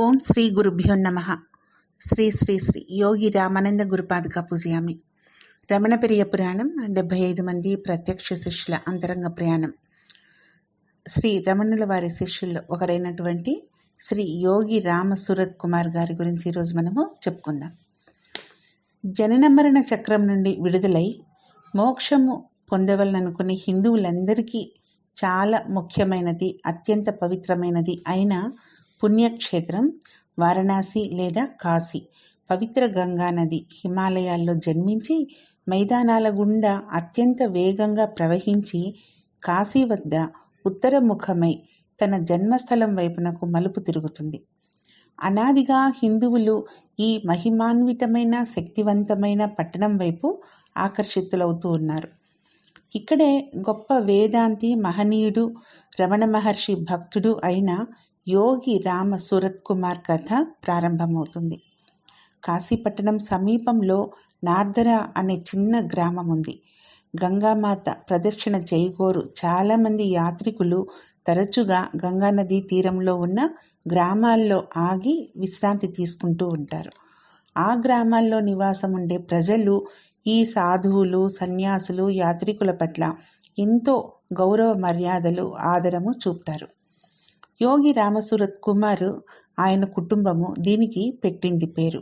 ఓం శ్రీ గురుభ్యో నమ. శ్రీ శ్రీ శ్రీ యోగి రామానంద గురుపాదుక పూజయామి. రమణ పెరియ పురాణం డెబ్భై ఐదు మంది ప్రత్యక్ష శిష్యుల అంతరంగ ప్రయాణం. శ్రీ రమణుల వారి శిష్యుల్లో ఒకరైనటువంటి శ్రీ యోగి రామ సూరత్ కుమార్ గారి గురించి ఈరోజు మనము చెప్పుకుందాం. జనన మరణ చక్రం నుండి విడుదలై మోక్షము పొందవలననుకునే హిందువులందరికీ చాలా ముఖ్యమైనది అత్యంత పవిత్రమైనది అయిన పుణ్యక్షేత్రం వారణాసి లేదా కాశీ. పవిత్ర గంగా నది హిమాలయాల్లో జన్మించి మైదానాల గుండా అత్యంత వేగంగా ప్రవహించి కాశీ వద్ద ఉత్తరముఖమై తన జన్మస్థలం వైపునకు మలుపు తిరుగుతుంది. అనాదిగా హిందువులు ఈ మహిమాన్వితమైన శక్తివంతమైన పట్టణం వైపు ఆకర్షితులవుతూ ఉన్నారు. ఇక్కడే గొప్ప వేదాంతి మహనీయుడు రమణ మహర్షి భక్తుడు అయిన యోగి రామ సూరత్ కుమార్ కథ ప్రారంభమవుతుంది. కాశీపట్టణం సమీపంలో నార్దర అనే చిన్న గ్రామం ఉంది గంగామాత ప్రదక్షిణ చేయగోరు చాలామంది యాత్రికులు తరచుగా గంగానదీ తీరంలో ఉన్న గ్రామాల్లో ఆగి విశ్రాంతి తీసుకుంటూ ఉంటారు. ఆ గ్రామాల్లో నివాసం ఉండే ప్రజలు ఈ సాధువులు సన్యాసులు యాత్రికుల పట్ల ఎంతో గౌరవ మర్యాదలు ఆదరము చూపుతారు. యోగి రామసురత్ కుమార్ ఆయన కుటుంబము దీనికి పెట్టింది పేరు.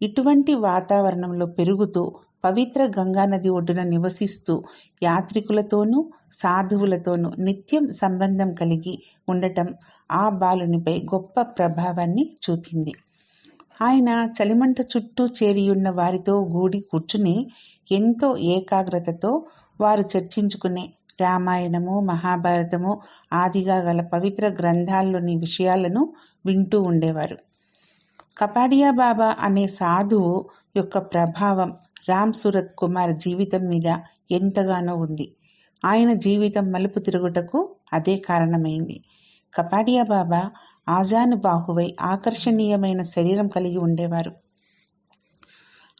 ఇటువంటి వాతావరణంలో పెరుగుతూ పవిత్ర గంగానది ఒడ్డున నివసిస్తూ యాత్రికులతోనూ సాధువులతోనూ నిత్యం సంబంధం కలిగి ఉండటం ఆ బాలునిపై గొప్ప ప్రభావాన్ని చూపింది. ఆయన చలిమంట చుట్టూ చేరియున్న వారితో గూడి కూర్చుని ఎంతో ఏకాగ్రతతో వారు చర్చించుకునే రామాయణము మహాభారతము ఆదిగా గల పవిత్ర గ్రంథాల్లోని విషయాలను వింటూ ఉండేవారు. కపాడియా బాబా అనే సాధువు యొక్క ప్రభావం రామ్ సూరత్ కుమార్ జీవితం మీద ఎంతగానో ఉంది. ఆయన జీవితం మలుపు తిరుగుటకు అదే కారణమైంది. కపాడియా బాబా ఆజానుబాహువై ఆకర్షణీయమైన శరీరం కలిగి ఉండేవారు.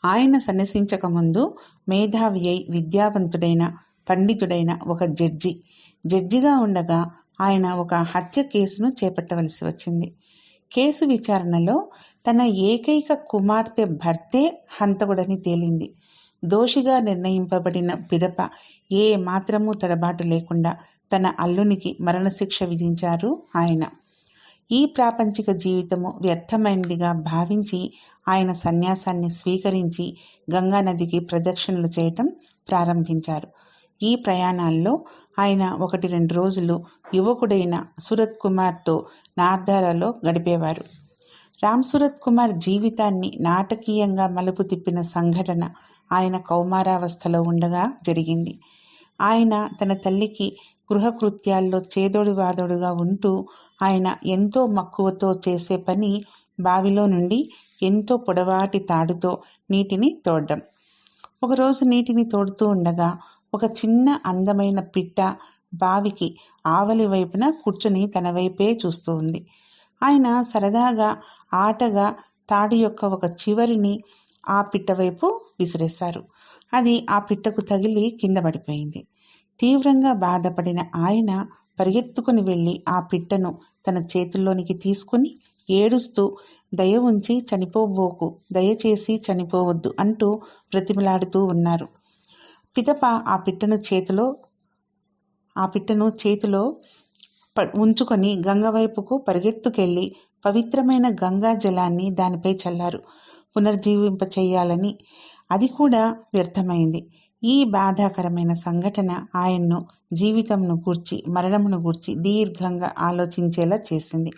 ఆయన సన్యసించక ముందు మేధావి అయి విద్యావంతుడైన పండితుడైన ఒక జడ్జి. జడ్జిగా ఉండగా ఆయన ఒక హత్య కేసును చేపట్టవలసి వచ్చింది. కేసు విచారణలో తన ఏకైక కుమార్తె భర్తే హంతకుడని తేలింది. దోషిగా నిర్ణయింపబడిన పిదప ఏ మాత్రము తడబాటు లేకుండా తన అల్లునికి మరణశిక్ష విధించారు ఆయన. ఈ ప్రాపంచిక జీవితము వ్యర్థమైనదిగా భావించి ఆయన సన్యాసాన్ని స్వీకరించి గంగానదికి ప్రదక్షిణలు చేయటం ప్రారంభించారు. ఈ ప్రయాణాల్లో ఆయన ఒకటి రెండు రోజులు యువకుడైన సురత్ కుమార్తో నార్దాలలో గడిపేవారు. రామ్ సూరత్ కుమార్ జీవితాన్ని నాటకీయంగా మలుపు తిప్పిన సంఘటన ఆయన కౌమారావస్థలో ఉండగా జరిగింది. ఆయన తన తల్లికి గృహకృత్యాల్లో చేదోడు వాదోడుగా ఉంటూ ఆయన ఎంతో మక్కువతో చేసే పని బావిలో నుండి ఎంతో పొడవాటి తాడుతో నీటిని తోడడం. ఒకరోజు నీటిని తోడుతూ ఉండగా ఒక చిన్న అందమైన పిట్ట బావికి ఆవలి వైపున కూర్చుని తన వైపే చూస్తూ ఉంది. ఆయన సరదాగా ఆటగా తాడి యొక్క ఒక చివరిని ఆ పిట్ట వైపు విసిరేశారు. అది ఆ పిట్టకు తగిలి కింద పడిపోయింది. తీవ్రంగా బాధపడిన ఆయన పరిగెత్తుకుని వెళ్ళి ఆ పిట్టను తన చేతుల్లోనికి తీసుకుని ఏడుస్తూ దయ ఉంచి చనిపోబోకు దయచేసి చనిపోవద్దు అంటూ బ్రతిమలాడుతూ ఉన్నారు. పిదప ఆ పిట్టను చేతిలో ఆ పిట్టను చేతిలో ఉంచుకొని గంగ వైపుకు పరిగెత్తుకెళ్ళి పవిత్రమైన గంగా జలాన్ని దానిపై చల్లారు. పునర్జీవింప చేయాలని అది కూడా వ్యర్థమైంది. ఈ బాధాకరమైన సంఘటన ఆయన్ను జీవితంను గూర్చి మరణమును గూర్చి దీర్ఘంగా ఆలోచించేలా చేసింది.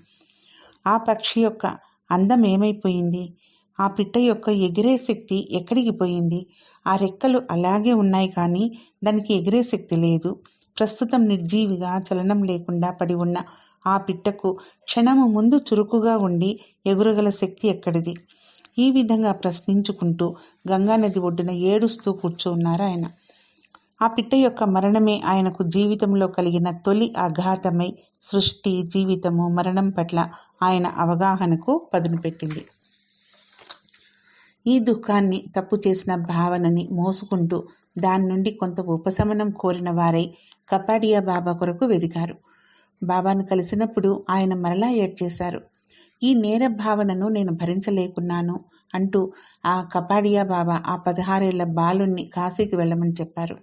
ఆ పక్షి యొక్క అందం ఏమైపోయింది? ఆ పిట్ట యొక్క ఎగిరే శక్తి ఎక్కడికి పోయింది? ఆ రెక్కలు అలాగే ఉన్నాయి కానీ దానికి ఎగిరే శక్తి లేదు. ప్రస్తుతం నిర్జీవిగా చలనం లేకుండా పడి ఉన్న ఆ పిట్టకు క్షణము ముందు చురుకుగా ఉండి ఎగురగల శక్తి ఎక్కడిది? ఈ విధంగా ప్రశ్నించుకుంటూ గంగానది ఒడ్డున ఏడుస్తూ కూర్చున్నారు ఆయన. ఆ పిట్ట యొక్క మరణమే ఆయనకు జీవితంలో కలిగిన తొలి ఆఘాతమై సృష్టి జీవితము మరణం పట్ల ఆయన అవగాహనకు పదును పెట్టింది ఈ దుఃఖాన్ని తప్పు చేసిన భావనని మోసుకుంటూ దాని నుండి కొంత ఉపశమనం కోరిన వారై కపాడియా బాబా కొరకు వెదికారు. బాబాను కలిసినప్పుడు ఆయన మరలా ఏడ్చేశారు. ఈ నేర భావనను నేను భరించలేకున్నాను అంటూ ఆ కపాడియా బాబా ఆ పదహారేళ్ళ బాలుణ్ణి కాశీకి వెళ్ళమని చెప్పారు.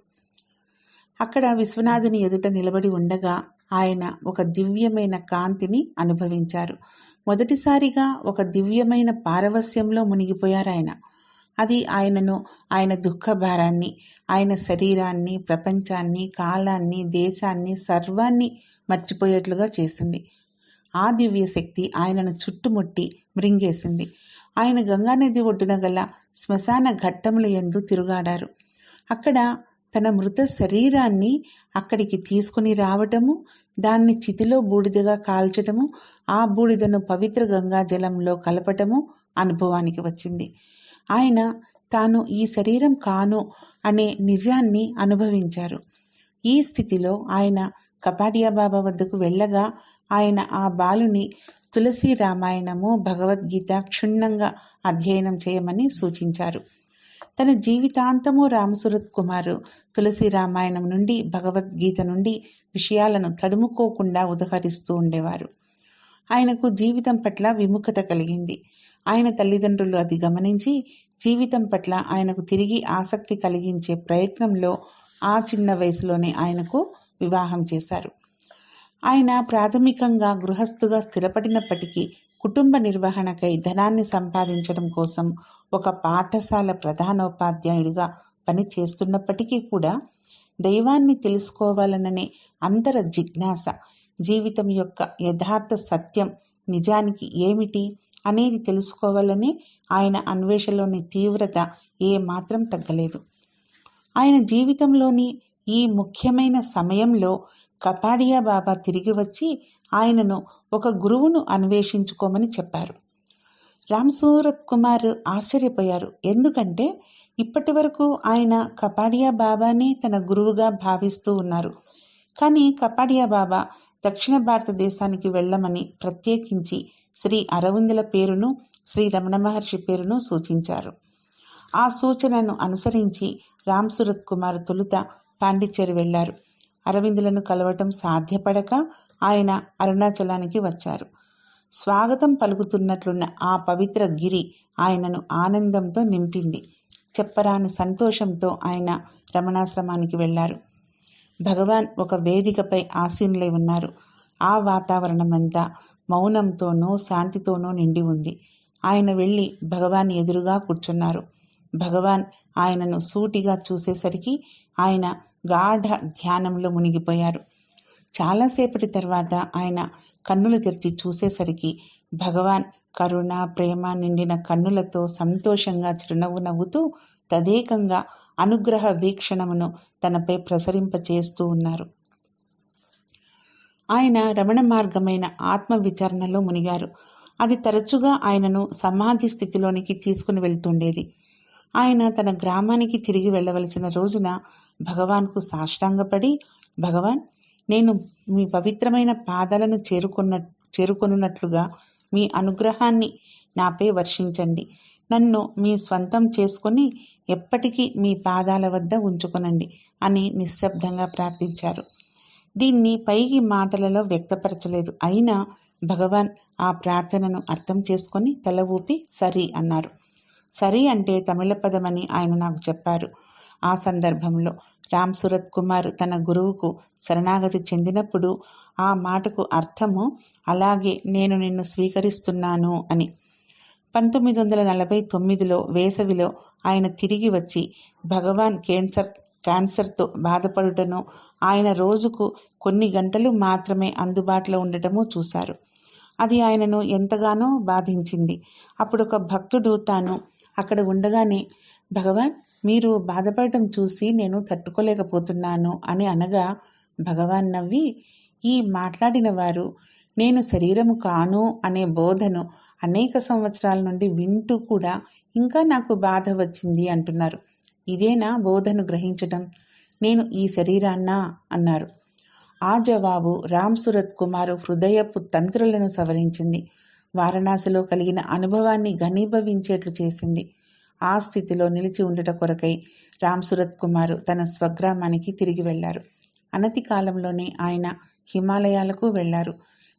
అక్కడ విశ్వనాథుని ఎదుట నిలబడి ఉండగా ఆయన ఒక దివ్యమైన కాంతిని అనుభవించారు. మొదటిసారిగా ఒక దివ్యమైన పారవస్యంలో మునిగిపోయారు ఆయన. అది ఆయనను ఆయన దుఃఖభారాన్ని ఆయన శరీరాన్ని ప్రపంచాన్ని కాలాన్ని దేశాన్ని సర్వాన్ని మర్చిపోయేట్లుగా చేసింది. ఆ దివ్య శక్తి ఆయనను చుట్టుముట్టి మృంగేసింది. ఆయన గంగానది ఒడ్డున గల శ్మశాన ఘట్టముల ఎందు తిరుగాడారు. అక్కడ తన మృత శరీరాన్ని అక్కడికి తీసుకుని రావటము దాన్ని చితిలో బూడిదగా కాల్చటము ఆ బూడిదను పవిత్ర గంగా జలంలో కలపటము అనుభవానికి వచ్చింది. ఆయన తాను ఈ శరీరం కాను అనే నిజాన్ని అనుభవించారు. ఈ స్థితిలో ఆయన కపాడియా బాబా వద్దకు వెళ్ళగా ఆయన ఆ బాలుని తులసి రామాయణము భగవద్గీత క్షుణ్ణంగా అధ్యయనం చేయమని సూచించారు. తన జీవితాంతము రామసురత్ కుమారు తులసి రామాయణం నుండి భగవద్గీత నుండి విషయాలను తడుముకోకుండా ఉదహరిస్తూ ఉండేవారు. ఆయనకు జీవితం పట్ల విముఖత కలిగింది. ఆయన తల్లిదండ్రులు అది గమనించి జీవితం పట్ల ఆయనకు తిరిగి ఆసక్తి కలిగించే ప్రయత్నంలో ఆ చిన్న వయసులోనే ఆయనకు వివాహం చేశారు. ఆయన ప్రాథమికంగా గృహస్థుగా స్థిరపడినప్పటికీ కుటుంబ నిర్వహణకై ధనాన్ని సంపాదించడం కోసం ఒక పాఠశాల ప్రధానోపాధ్యాయుడిగా పని చేస్తున్నప్పటికీ కూడా దైవాన్ని తెలుసుకోవాలననే అంతర జిజ్ఞాస జీవితం యొక్క యథార్థ సత్యం నిజానికి ఏమిటి అనేది తెలుసుకోవాలని ఆయన అన్వేషణలోని తీవ్రత ఏ మాత్రం తగ్గలేదు. ఆయన జీవితంలోని ఈ ముఖ్యమైన సమయంలో కపాడియా బాబా తిరిగి వచ్చి ఆయనను ఒక గురువును అన్వేషించుకోమని చెప్పారు. రామ్సూరత్ కుమార్ ఆశ్చర్యపోయారు. ఎందుకంటే ఇప్పటి వరకు ఆయన కపాడియా బాబానే తన గురువుగా భావిస్తూ ఉన్నారు. కానీ కపాడియా బాబా దక్షిణ భారతదేశానికి వెళ్ళమని ప్రత్యేకించి శ్రీ అరవిందుల పేరును శ్రీ రమణ మహర్షి పేరును సూచించారు. ఆ సూచనను అనుసరించి రామ్సురత్ కుమార్ తొలుత పాండిచ్చేరి వెళ్ళారు. అరవిందులను కలవటం సాధ్యపడక ఆయన అరుణాచలానికి వచ్చారు. స్వాగతం పలుకుతున్నట్లున్న ఆ పవిత్ర గిరి ఆయనను ఆనందంతో నింపింది. చెప్పరాని సంతోషంతో ఆయన రమణాశ్రమానికి వెళ్ళారు భగవాన్ ఒక వేదికపై ఆసీనులై ఉన్నారు. ఆ వాతావరణమంతా మౌనంతోనూ శాంతితోనూ నిండి ఉంది. ఆయన వెళ్ళి భగవాన్ ఎదురుగా కూర్చున్నారు. భగవాన్ ఆయనను సూటిగా చూసేసరికి ఆయన గాఢ ధ్యానంలో మునిగిపోయారు. చాలాసేపటి తర్వాత ఆయన కన్నులు తెరిచి చూసేసరికి భగవాన్ కరుణ ప్రేమ నిండిన కన్నులతో సంతోషంగా చిరునవ్వు నవ్వుతూ తదేకంగా అనుగ్రహ వీక్షణమును తనపై ప్రసరింపచేస్తూ ఉన్నారు. ఆయన రమణ మార్గమైన ఆత్మ విచారణలో మునిగారు. అది తరచుగా ఆయనను సమాధి స్థితిలోనికి తీసుకుని వెళ్తుండేది. ఆయన తన గ్రామానికి తిరిగి వెళ్ళవలసిన రోజున భగవాన్కు సాష్టాంగపడి భగవాన్ నేను మీ పవిత్రమైన పాదాలను చేరుకున్న చేరుకొనున్నట్లుగా మీ అనుగ్రహాన్ని నాపై వర్షించండి. నన్ను మీ స్వంతం చేసుకొని ఎప్పటికీ మీ పాదాల వద్ద ఉంచుకొనండి అని నిశ్శబ్దంగా ప్రార్థించారు. దీన్ని పైకి మాటలలో వ్యక్తపరచలేదు. అయినా భగవాన్ ఆ ప్రార్థనను అర్థం చేసుకొని తల ఊపి సరి అన్నారు. సరి అంటే తమిళ పదమని ఆయన నాకు చెప్పారు. ఆ సందర్భంలో రామ్ సురత్ కుమార్ తన గురువుకు శరణాగతి చెందినప్పుడు ఆ మాటకు అర్థము అలాగే నేను నిన్ను స్వీకరిస్తున్నాను అని. పంతొమ్మిది వందల నలభై తొమ్మిదిలో వేసవిలో ఆయన తిరిగి వచ్చి భగవాన్ క్యాన్సర్ క్యాన్సర్తో బాధపడుటను ఆయన రోజుకు కొన్ని గంటలు మాత్రమే అందుబాటులో ఉండటము చూశారు. అది ఆయనను ఎంతగానో బాధించింది. అప్పుడు ఒక భక్తుడు తాను అక్కడ ఉండగానే భగవాన్ మీరు బాధపడటం చూసి నేను తట్టుకోలేకపోతున్నాను అని అనగా భగవాన్ నవ్వి ఈ మాట్లాడిన వారు నేను శరీరము కాను అనే బోధను అనేక సంవత్సరాల నుండి వింటూ కూడా ఇంకా నాకు బాధ వచ్చింది అంటున్నారు. ఇదేనా బోధను గ్రహించటం? నేను ఈ శరీరాన్నా అన్నారు. ఆ జవాబు రామ్ సురత్ కుమార్ హృదయపు తంత్రులను సవరించింది. వారణాసిలో కలిగిన అనుభవాన్ని ఘనీభవించేట్లు చేసింది. ఆ స్థితిలో నిలిచి ఉండుట కొరకై రామ్ సురత్ కుమార్ తన స్వగ్రామానికి తిరిగి వెళ్ళారు అనతి కాలంలోనే ఆయన హిమాలయాలకు వెళ్ళారు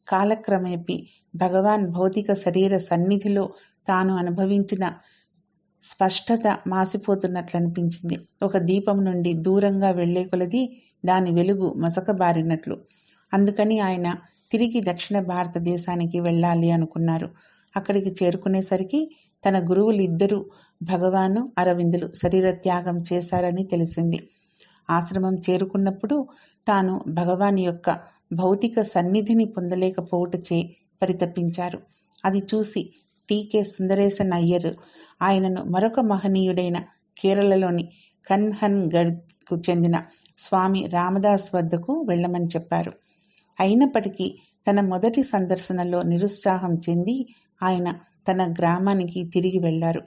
కాలక్రమేపీ భగవాన్ భౌతిక శరీర సన్నిధిలో తాను అనుభవించిన స్పష్టత మాసిపోతున్నట్లనిపించింది. ఒక దీపం నుండి దూరంగా వెళ్ళే కొలది దాని వెలుగు మసకబారినట్లు. అందుకని ఆయన తిరిగి దక్షిణ భారతదేశానికి వెళ్ళాలి అనుకున్నారు. అక్కడికి చేరుకునేసరికి తన గురువులిద్దరూ భగవాను అరవిందులు శరీర త్యాగం చేశారని తెలిసింది. ఆశ్రమం చేరుకున్నప్పుడు తాను భగవాన్ యొక్క భౌతిక సన్నిధిని పొందలేకపోవుటచే పరితపించారు. అది చూసి టీకే సుందరేశన్ అయ్యర్ ఆయనను మరొక మహనీయుడైన కేరళలోని కన్హన్గఢ్కు చెందిన స్వామి రామదాస్ వద్దకు వెళ్ళమని చెప్పారు. అయినప్పటికీ తన మొదటి సందర్శనలో నిరుత్సాహం చెంది ఆయన తన గ్రామానికి తిరిగి వెళ్ళారు.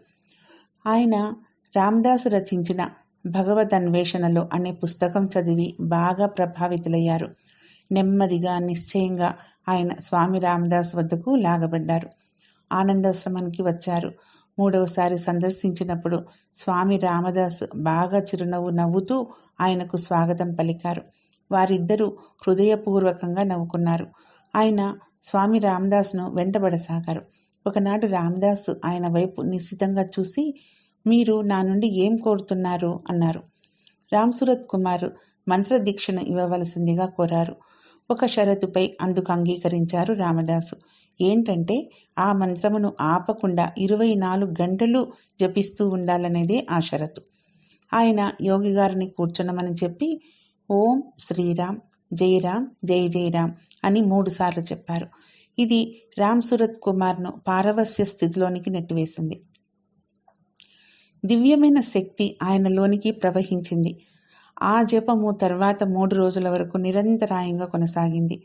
ఆయన రామ్దాస్ రచించిన భగవద్ అన్వేషణలో అనే పుస్తకం చదివి బాగా ప్రభావితులయ్యారు. నెమ్మదిగా నిశ్చయంగా ఆయన స్వామి రామదాస్ వద్దకు లాగబడ్డారు. ఆనందాశ్రమానికి వచ్చారు. మూడవసారి సందర్శించినప్పుడు స్వామి రామదాస్ బాగా చిరునవ్వు నవ్వుతూ ఆయనకు స్వాగతం పలికారు. వారిద్దరూ హృదయపూర్వకంగా నవ్వుకున్నారు. ఆయన స్వామి రామదాస్ను వెంటబడసాగారు. ఒకనాడు రామదాస్ ఆయన వైపు నిశ్చితంగా చూసి మీరు నా నుండి ఏం కోరుతున్నారు? అన్నారు. రామ్ సూరత్ కుమార్ మంత్రదీక్షను ఇవ్వవలసిందిగా కోరారు. ఒక షరతుపై అందుకు అంగీకరించారు రామదాసు. ఏంటంటే ఆ మంత్రమును ఆపకుండా ఇరవై నాలుగు గంటలు జపిస్తూ ఉండాలనేదే ఆ షరతు. ఆయన యోగి గారిని కూర్చున్నమని చెప్పి ఓం శ్రీరామ్ జయరామ్ జై జయరామ్ అని మూడుసార్లు చెప్పారు. ఇది రామ్ సురత్ కుమార్ను పారవస్య స్థితిలోనికి నెట్టివేసింది. దివ్యమైన శక్తి ఆయనలోనికి ప్రవహించింది. ఆ జపము తర్వాత మూడు రోజుల వరకు నిరంతరాయంగా కొనసాగింది.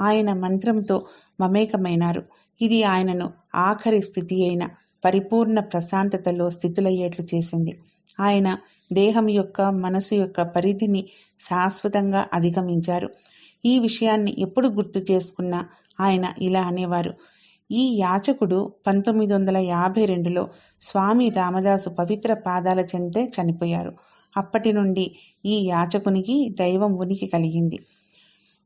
ఆయన మంత్రంతో మమేకమైనారు. ఇది ఆయనను ఆఖరి స్థితి అయిన పరిపూర్ణ ప్రశాంతతలో స్థితులయ్యేట్లు చేసింది. ఆయన దేహం యొక్క మనసు యొక్క పరిధిని శాశ్వతంగా అధిగమించారు. ఈ విషయాన్ని ఎప్పుడు గుర్తు చేసుకున్నా ఆయన ఇలా అనేవారు. ఈ యాచకుడు పంతొమ్మిది వందల యాభై రెండులో స్వామి రామదాసు పవిత్ర పాదాల చెంతే చనిపోయారు. అప్పటి నుండి ఈ యాచకునికి దైవం ఉనికి కలిగింది.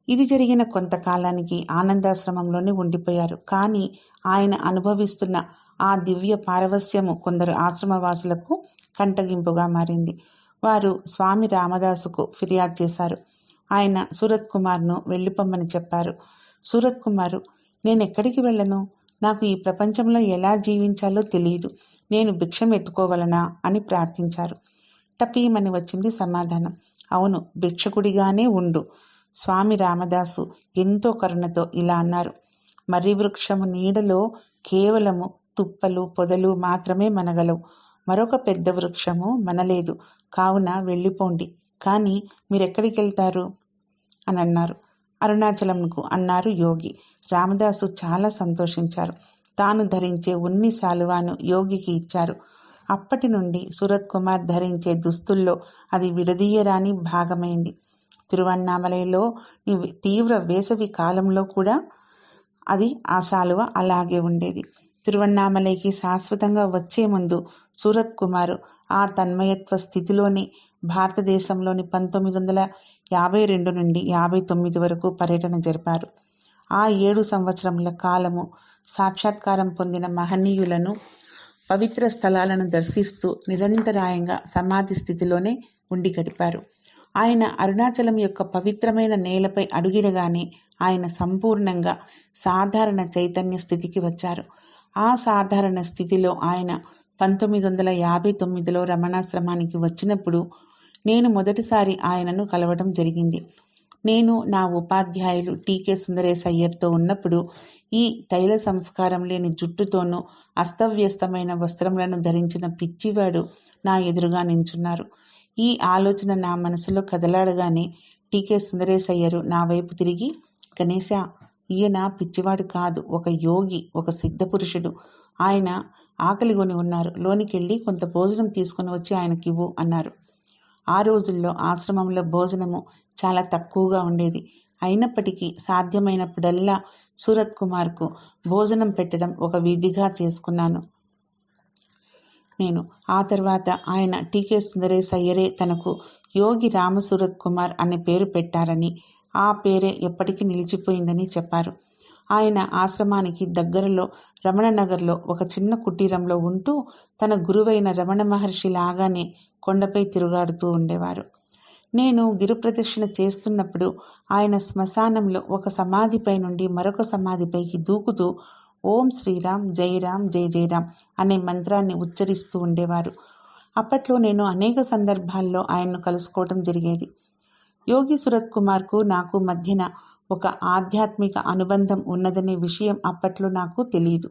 ఇది జరిగిన కొంతకాలానికి ఆనందాశ్రమంలోనే ఉండిపోయారు. కానీ ఆయన అనుభవిస్తున్న ఆ దివ్య పారవస్యము కొందరు ఆశ్రమవాసులకు కంటగింపుగా మారింది. వారు స్వామి రామదాసుకు ఫిర్యాదు చేశారు. ఆయన సూరత్ కుమార్ను వెళ్ళిపోమ్మని చెప్పారు. సూరత్ కుమారు నేను ఎక్కడికి వెళ్ళను? నాకు ఈ ప్రపంచంలో ఎలా జీవించాలో తెలియదు. నేను భిక్షం ఎత్తుకోవలనా? అని ప్రార్థించారు. టపీమని వచ్చింది సమాధానం. అవును భిక్షకుడిగానే ఉండు. స్వామి రామదాసు ఎంతో కరుణతో ఇలా అన్నారు. మర్రి వృక్షము నీడలో కేవలము తుప్పలు పొదలు మాత్రమే మనగలవు. మరొక పెద్ద వృక్షము మనలేదు. కావున వెళ్ళిపోండి. కానీ మీరెక్కడికి వెళ్తారు అని అన్నారు. అరుణాచలంకు అన్నారు యోగి. రామదాసు చాలా సంతోషించారు. తాను ధరించే ఉన్ని శాలువాను యోగికి ఇచ్చారు. అప్పటి నుండి సురత్ కుమార్ ధరించే దుస్తుల్లో అది విడదీయరాని భాగమైంది. తిరువన్నామలైలో తీవ్ర వేసవి కాలంలో కూడా అది ఆ శాలువ అలాగే ఉండేది. తిరువన్నామలైకి శాశ్వతంగా వచ్చే ముందు సూరత్ కుమార్ ఆ తన్మయత్వ స్థితిలోని భారతదేశంలోని పంతొమ్మిది వందల యాభై రెండు నుండి యాభై తొమ్మిది వరకు పర్యటన జరిపారు. ఆ ఏడు సంవత్సరముల కాలము సాక్షాత్కారం పొందిన మహనీయులను పవిత్ర స్థలాలను దర్శిస్తూ నిరంతరాయంగా సమాధి స్థితిలోనే ఉండి గడిపారు. ఆయన అరుణాచలం యొక్క పవిత్రమైన నేలపై అడుగిడగానే ఆయన సంపూర్ణంగా సాధారణ చైతన్య స్థితికి వచ్చారు. ఆ సాధారణ స్థితిలో ఆయన పంతొమ్మిది వందల యాభై తొమ్మిదిలో రమణాశ్రమానికి వచ్చినప్పుడు నేను మొదటిసారి ఆయనను కలవడం జరిగింది. నేను నా ఉపాధ్యాయులు టీకే సుందరేశ్ అయ్యర్తో ఉన్నప్పుడు ఈ తైల సంస్కారం లేని జుట్టుతోనూ అస్తవ్యస్తమైన వస్త్రములను ధరించిన పిచ్చివాడు నా ఎదురుగా నించున్నారు. ఈ ఆలోచన నా మనసులో కదలాడగానే టీకే సుందరేశ్ అయ్యరు నా వైపు తిరిగి గణేశ ఈయన పిచ్చివాడు కాదు ఒక యోగి ఒక సిద్ధ పురుషుడు. ఆయన ఆకలిగొని ఉన్నారు. లోనికెళ్ళి కొంత భోజనం తీసుకుని వచ్చి ఆయనకివ్వు అన్నారు. ఆ రోజుల్లో ఆశ్రమంలో భోజనము చాలా తక్కువగా ఉండేది. అయినప్పటికీ సాధ్యమైనప్పుడల్లా సూరత్ కుమార్కు భోజనం పెట్టడం ఒక విధిగా చేసుకున్నాను. నేను ఆ తర్వాత ఆయన టీకే సుందరేశ్ అయ్యరే తనకు యోగి రామసూరత్ కుమార్ అనే పేరు పెట్టారని ఆ పేరే ఎప్పటికీ నిలిచిపోయిందని చెప్పారు. ఆయన ఆశ్రమానికి దగ్గరలో రమణనగర్లో ఒక చిన్న కుటీరంలో ఉంటూ తన గురువైన రమణ మహర్షి లాగానే కొండపై తిరుగాడుతూ ఉండేవారు. నేను గిరిప్రదక్షిణ చేస్తున్నప్పుడు ఆయన శ్మశానంలో ఒక సమాధిపై నుండి మరొక సమాధిపైకి దూకుతూ ఓం శ్రీరామ్ జయరామ్ జయ జయరామ్ అనే మంత్రాన్ని ఉచ్చరిస్తూ ఉండేవారు. అప్పట్లో నేను అనేక సందర్భాల్లో ఆయన్ను కలుసుకోవటం జరిగేది. యోగి సురత్ కుమార్కు నాకు మధ్యన ఒక ఆధ్యాత్మిక అనుబంధం ఉన్నదనే విషయం అప్పట్లో నాకు తెలియదు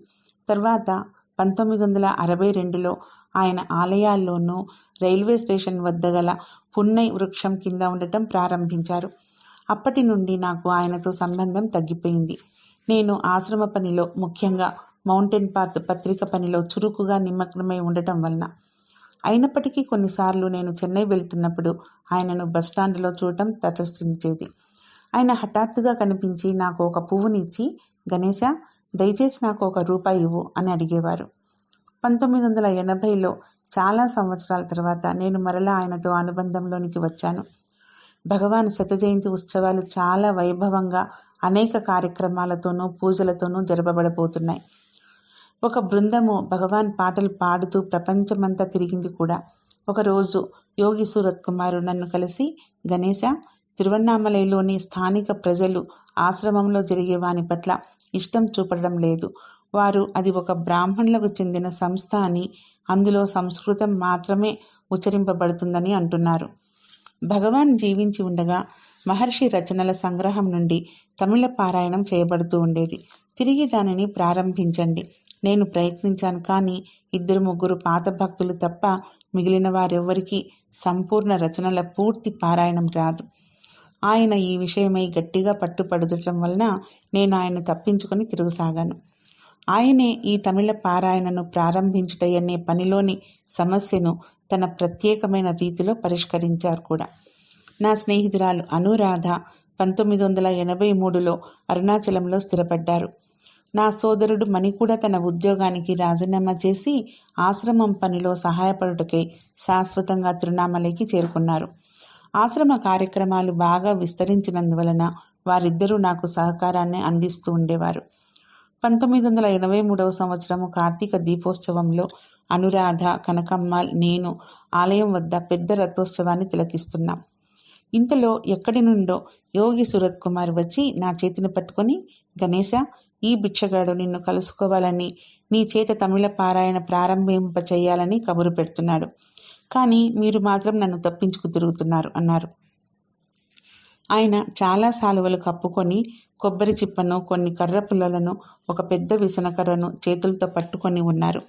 తర్వాత పంతొమ్మిది వందల అరవై రెండులో ఆయన ఆలయాల్లోనూ రైల్వే స్టేషన్ వద్ద గల పున్నై వృక్షం కింద ఉండటం ప్రారంభించారు. అప్పటి నుండి నాకు ఆయనతో సంబంధం తగ్గిపోయింది. నేను ఆశ్రమ పనిలో ముఖ్యంగా మౌంటైన్ పాత్ పత్రిక పనిలో చురుకుగా నిమగ్నమై ఉండటం వలన. అయినప్పటికీ కొన్నిసార్లు నేను చెన్నై వెళ్తున్నప్పుడు ఆయనను బస్టాండ్లో చూడటం తటస్థించేది. ఆయన హఠాత్తుగా కనిపించి నాకు ఒక పువ్వునిచ్చి గణేశ దయచేసి నాకు ఒక రూపాయి ఇవ్వు అని అడిగేవారు. పంతొమ్మిది వందల ఎనభైలో చాలా సంవత్సరాల తర్వాత నేను మరలా ఆయనతో అనుబంధంలోనికి వచ్చాను. భగవాన్ శత జయంతి ఉత్సవాలు చాలా వైభవంగా అనేక కార్యక్రమాలతోనూ పూజలతోనూ జరపబడబోతున్నాయి. ఒక బృందము భగవాన్ పాటలు పాడుతూ ప్రపంచమంతా తిరిగింది కూడా. ఒకరోజు యోగి సూరత్ కుమారు నన్ను కలిసి గణేశ తిరువన్నామలైలోని స్థానిక ప్రజలు ఆశ్రమంలో జరిగే వాని పట్ల ఇష్టం చూపడం లేదు. వారు అది ఒక బ్రాహ్మణులకు చెందిన సంస్థ అని అందులో సంస్కృతం మాత్రమే ఉచ్చరింపబడుతుందని అంటున్నారు. భగవాన్ జీవించి ఉండగా మహర్షి రచనల సంగ్రహం నుండి తమిళ పారాయణం చేయబడుతూ ఉండేది. తిరిగి దానిని ప్రారంభించండి. నేను ప్రయత్నించాను కానీ ఇద్దరు ముగ్గురు పాత భక్తులు తప్ప మిగిలిన వారెవ్వరికీ సంపూర్ణ రచనల పూర్తి పారాయణం రాదు. ఆయన ఈ విషయమై గట్టిగా పట్టుపడుతుండటం వలన నేను ఆయన తప్పించుకొని తిరుగుసాగాను. ఆయనే ఈ తమిళ పారాయణను ప్రారంభించుటయనే పనిలోని సమస్యను తన ప్రత్యేకమైన రీతిలో పరిష్కరించారు కూడా. నా స్నేహితురాలు అనురాధ పంతొమ్మిది వందల ఎనభై మూడులో అరుణాచలంలో స్థిరపడ్డారు. నా సోదరుడు మణి కూడా తన ఉద్యోగానికి రాజీనామా చేసి ఆశ్రమం పనిలో సహాయపడుటకై శాశ్వతంగా తిరునామలైకి చేరుకున్నారు. ఆశ్రమ కార్యక్రమాలు బాగా విస్తరించినందువలన వారిద్దరూ నాకు సహకారాన్ని అందిస్తూ ఉండేవారు. పంతొమ్మిది వందల ఎనభై మూడవ సంవత్సరము కార్తీక దీపోత్సవంలో అనురాధ కనకమ్మ నేను ఆలయం వద్ద పెద్ద రథోత్సవాన్ని తిలకిస్తున్నాం. ఇంతలో ఎక్కడి నుండో యోగి సురత్ కుమార్ వచ్చి నా చేతిని పట్టుకొని గణేశ ఈ బిచ్చగాడు నిన్ను కలుసుకోవాలని నీ చేత తమిళ పారాయణ ప్రారంభింప చేయాలని కబురు పెడుతున్నాడు. కానీ మీరు మాత్రం నన్ను తప్పించుకు తిరుగుతున్నారు అన్నారు. ఆయన చాలా సాలువలు కప్పుకొని కొబ్బరి చిప్పను కొన్ని కర్ర పుల్లలను ఒక పెద్ద విసనకర్రను చేతులతో పట్టుకొని ఉన్నారు.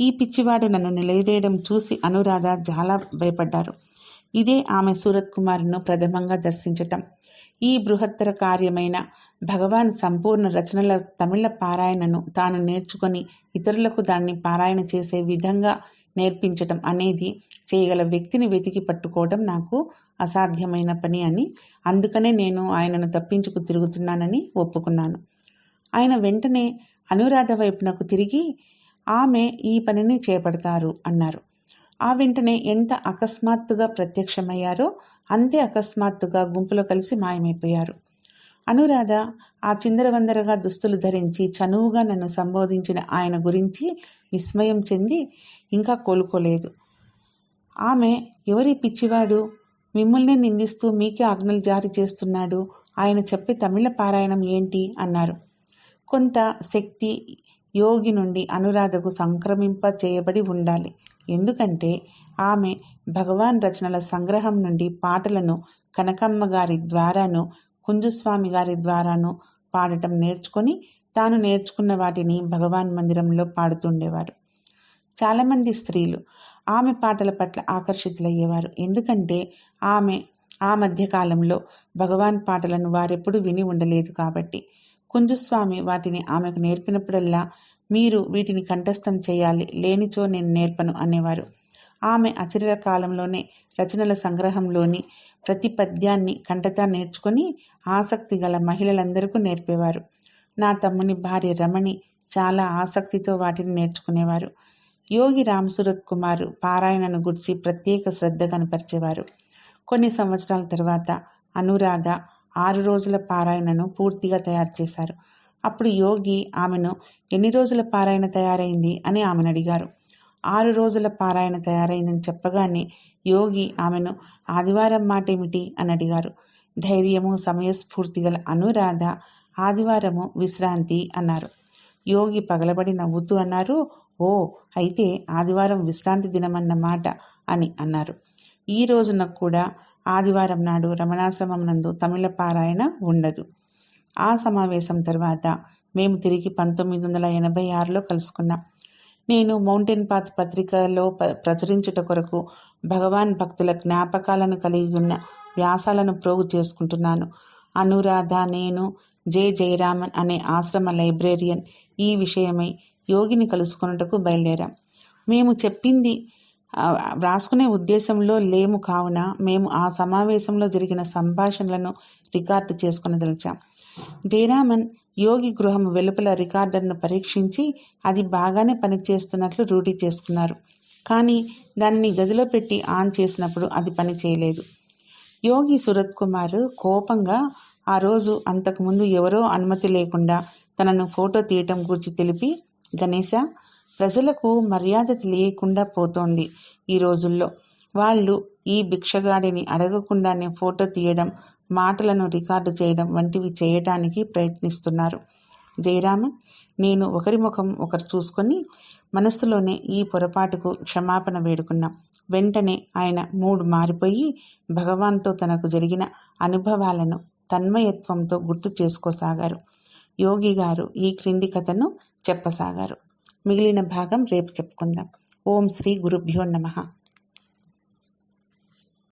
ఈ పిచ్చివాడు నన్ను నిలవేయడం చూసి అనురాధ చాలా భయపడ్డారు. ఇదే ఆమె సూరత్ కుమార్ను ప్రథమంగా దర్శించటం. ఈ బృహత్తర కార్యమైన భగవాన్ సంపూర్ణ రచనల తమిళ పారాయణను తాను నేర్చుకొని ఇతరులకు దాన్ని పారాయణ చేసే విధంగా నేర్పించటం అనేది చేయగల వ్యక్తిని వెతికి పట్టుకోవడం నాకు అసాధ్యమైన పని అని అందుకనే నేను ఆయనను తప్పించుకు తిరుగుతున్నానని ఒప్పుకున్నాను. ఆయన వెంటనే అనురాధ వైపునకు తిరిగి ఆమె ఈ పనిని చేపడతారు అన్నారు. ఆ వెంటనే ఎంత అకస్మాత్తుగా ప్రత్యక్షమయ్యారో అంతే అకస్మాత్తుగా గుంపులో కలిసి మాయమైపోయారు. అనురాధ ఆ చిందరవందరగా దుస్తులు ధరించి చనువుగా నన్ను సంబోధించిన ఆయన గురించి విస్మయం చెంది ఇంకా కోలుకోలేదు. ఆమె ఎవరి పిచ్చివాడు? మిమ్మల్ని నిందిస్తూ మీకే ఆజ్ఞలు జారీ చేస్తున్నాడు. ఆయన చెప్పే తమిళ పారాయణం ఏంటి? అన్నారు. కొంత శక్తి యోగి నుండి అనురాధకు సంక్రమింప చేయబడి ఉండాలి. ఎందుకంటే ఆమె భగవాన్ రచనల సంగ్రహం నుండి పాటలను కనకమ్మ గారి ద్వారాను కుంజుస్వామి గారి ద్వారాను పాడటం నేర్చుకొని తాను నేర్చుకున్న వాటిని భగవాన్ మందిరంలో పాడుతుండేవారు. చాలామంది స్త్రీలు ఆమె పాటల పట్ల ఆకర్షితులయ్యేవారు. ఎందుకంటే ఆమె ఆ మధ్యకాలంలో భగవాన్ పాటలను వారెప్పుడు విని ఉండలేదు కాబట్టి కుంజుస్వామి వాటిని ఆమెకు నేర్పినప్పుడల్లా మీరు వీటిని కంఠస్థం చేయాలి. లేనిచో నేను నేర్పను అనేవారు. ఆమె అచిర కాలంలోనే రచనల సంగ్రహంలోని ప్రతి పద్యాన్ని కంఠతా నేర్చుకొని ఆసక్తి గల మహిళలందరికీ నేర్పేవారు. నా తమ్ముని భార్య రమణి చాలా ఆసక్తితో వాటిని నేర్చుకునేవారు. యోగి రామసురత్ కుమార్ పారాయణను గురించి ప్రత్యేక శ్రద్ధ కనపరిచేవారు. కొన్ని సంవత్సరాల తర్వాత అనురాధ ఆరు రోజుల పారాయణను పూర్తిగా తయారు చేశారు. అప్పుడు యోగి ఆమెను ఎన్ని రోజుల పారాయణ తయారైంది అని ఆమెను అడిగారు. ఆరు రోజుల పారాయణ తయారైందని చెప్పగానే యోగి ఆమెను ఆదివారం మాట ఏమిటి అని అడిగారు. ధైర్యము సమయస్ఫూర్తి గల అనురాధ ఆదివారము విశ్రాంతి అన్నారు. యోగి పగలబడి నవ్వుతూ అన్నారు ఓ అయితే ఆదివారం విశ్రాంతి దినమన్నమాట అని అన్నారు. ఈ రోజున కూడా ఆదివారం నాడు రమణాశ్రమం నందు తమిళ పారాయణ ఉండదు. ఆ సమావేశం తర్వాత మేము తిరిగి పంతొమ్మిది వందల ఎనభై ఆరులో కలుసుకున్నాం. నేను మౌంటైన్ పాత్ పత్రికలో ప్రచురించుట కొరకు భగవాన్ భక్తుల జ్ఞాపకాలను కలిగి ఉన్న వ్యాసాలను ప్రోగు చేసుకుంటున్నాను. అనురాధ నేను జే జయరామన్ అనే ఆశ్రమ లైబ్రేరియన్ ఈ విషయమై యోగిని కలుసుకున్నటకు బయలుదేరాం. మేము చెప్పింది వ్రాసుకునే ఉద్దేశంలో లేము కావున మేము ఆ సమావేశంలో జరిగిన సంభాషణలను రికార్డు చేసుకుని తెలిచాం జయరామన్ యోగి గృహం వెలుపల రికార్డర్ను పరీక్షించి అది బాగానే పనిచేస్తున్నట్లు రూఢీ చేసుకున్నారు. కానీ దాన్ని గదిలో పెట్టి ఆన్ చేసినప్పుడు అది పని చేయలేదు. యోగి సురత్ కుమార్ కోపంగా ఆ రోజు అంతకుముందు ఎవరో అనుమతి లేకుండా తనను ఫోటో తీయటం గురించి తెలిపి గణేశ ప్రజలకు మర్యాద తెలియకుండా పోతోంది ఈ రోజుల్లో. వాళ్ళు ఈ భిక్షగాడిని అడగకుండానే ఫోటో తీయడం మాటలను రికార్డు చేయడం వంటివి చేయటానికి ప్రయత్నిస్తున్నారు. జయరామన్ నేను ఒకరి ముఖం ఒకరు చూసుకొని మనస్సులోనే ఈ పొరపాటుకు క్షమాపణ వేడుకున్నాం. వెంటనే ఆయన మూడు మారిపోయి భగవాన్తో తనకు జరిగిన అనుభవాలను తన్మయత్వంతో గుర్తు చేసుకోసాగారు. యోగి గారు ఈ క్రింది కథను చెప్పసాగారు. మిగిలిన భాగం రేపు చెప్పుకుందాం. ఓం శ్రీ గురుభ్యో నమ.